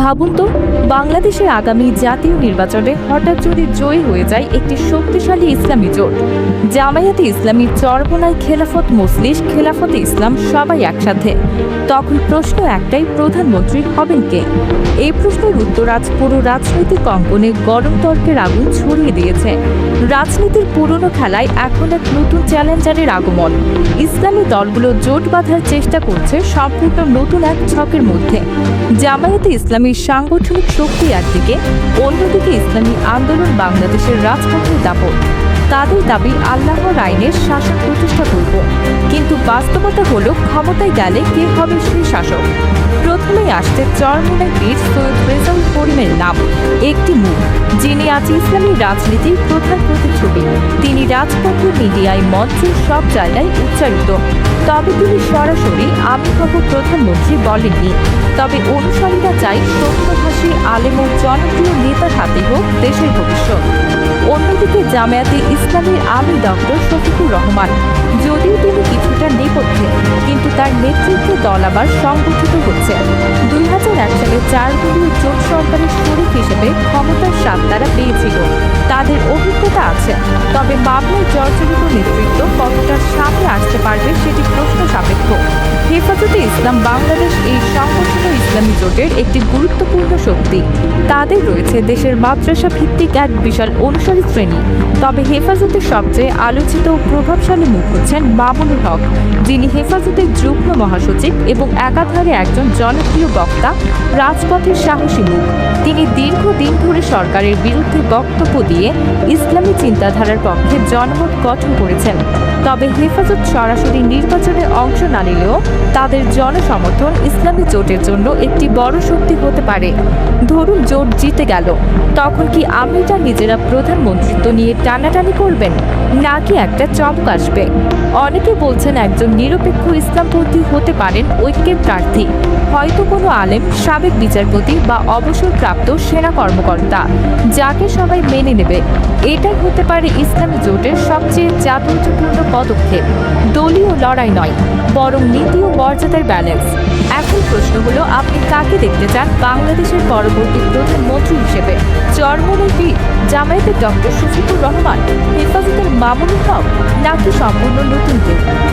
ভাবুন তো বাংলাদেশের আগামী জাতীয় নির্বাচনে হঠাৎ যদি জয়ী হয়ে যায় একটি শক্তিশালী ইসলামী জোট। জামায়াতে ইসলামী চরমনায় খেলাফত মসলিস খেলাফতে ইসলাম সবাই একসাথে। তখন প্রশ্ন একটাই, প্রধানমন্ত্রী হবেন কে? এই প্রশ্নের উত্তর আজ পুরো রাজনৈতিক অঙ্গনে গরম তর্কের আগুন ছড়িয়ে দিয়েছে। রাজনীতির পুরনো খেলায় এখন এক নতুন চ্যালেঞ্জারের আগমন। ইসলামী দলগুলো জোট বাঁধার চেষ্টা করছে সম্পূর্ণ নতুন এক ছকের মধ্যে। জামায়াতে ইসলামীর সাংগঠনিক শক্তি একদিকে অন্যদিকে ইসলামী আন্দোলন বাংলাদেশের রাজপথের দাপট। তাদের দাবি আল্লাহর আইনের শাসন প্রতিষ্ঠা করব। কিন্তু বাস্তবতা হলো, ক্ষমতায় গেলে কে হবে সেই শাসক? প্রথমেই আসছে চরমনের বীর সৈয়দ রেজাউল করিমের নাম। একটি মুখ যিনি আজ ইসলামী রাজনীতির প্রধান প্রতিচ্ছবি। তিনি রাজপথে মিডিয়ায় মঞ্চে সব জায়গায় উচ্চারিত। তবে তিনি সরাসরি হব প্রধানমন্ত্রী বলেননি। তবে অনুসারীরা চাই আলেম ও জনপ্রিয় নেতার হাতে হোক, দেশের ভবিষ্যৎ। অন্যদিকে জামায়াতে ইসলামের আমি ডক্টর শফিকুর রহমান, যদিও তিনি কিছুটা নেপথ্যে, কিন্তু তার নেতৃত্বে দল আবার সংগঠিত হচ্ছে। দুই হাজার এক সালে চার দলীয় জোট সরকারের শরিক হিসেবে ক্ষমতার স্বাদ তারা পেয়েছিল। তাদের অভিজ্ঞতা আছে, তবে মামলার জর্জরিত নেতৃত্ব কতটা সামনে আসতে পারবে সেটি হেফাজতে ইসলাম বাংলাদেশ এই সংগঠিত ইসলামী জোটের একটি গুরুত্বপূর্ণ শক্তি। তাদের রয়েছে দেশের মাদ্রাসা ভিত্তিক এক বিশাল অনুসারী শ্রেণি। তবে হেফাজতের সবচেয়ে আলোচিত ও প্রভাবশালী মুখ হচ্ছেন মামুনুল হক, যিনি হেফাজতের যুগ্ম মহাসচিব এবং একাধারে একজন জনপ্রিয় বক্তা রাজপথের সাহসী মুখ। তিনি দীর্ঘদিন ধরে সরকারের বিরুদ্ধে বক্তব্য দিয়ে ইসলামী চিন্তাধারার পক্ষে জনমত গঠন করেছেন। তবে হেফাজত সরাসরি নির্বাচনে অংশ না নিলেও তাদের জনসমর্থন ইসলামী জোটের জন্য একটি বড় শক্তি হতে পারে। ধরুন জোট জিতে গেল। তখন কি আমিরা নিজেরা প্রধানমন্ত্রিত্ব নিয়ে টানাটানি করবেন? নাকি একটা চমক আসবে? অনেকে বলছেন একজন নিরপেক্ষ ইসলামপন্থী হতে পারেন ঐক্যের প্রার্থী। হয়তো কোনো আলেম, সাবেক বিচারপতি বা অবসরপ্রাপ্ত সেনা কর্মকর্তা, যাকে সবাই মেনে নেবে। এটাই হতে পারে ইসলামী জোটের সবচেয়ে চাতুর্যপূর্ণ পদক্ষেপ। দলীয় লড়াই নয়। বরং নীতি ও মর্যাদার ব্যালেন্স এখন প্রশ্ন হলো, আপনি কাকে দেখতে চান বাংলাদেশের পরবর্তী প্রধানমন্ত্রী হিসেবে? চরমনের বীর জামায়াতের ডক্টর শফিকুর রহমান, হেফাজতের মামুন হক, নাকি সম্পূর্ণ নতুন কেউ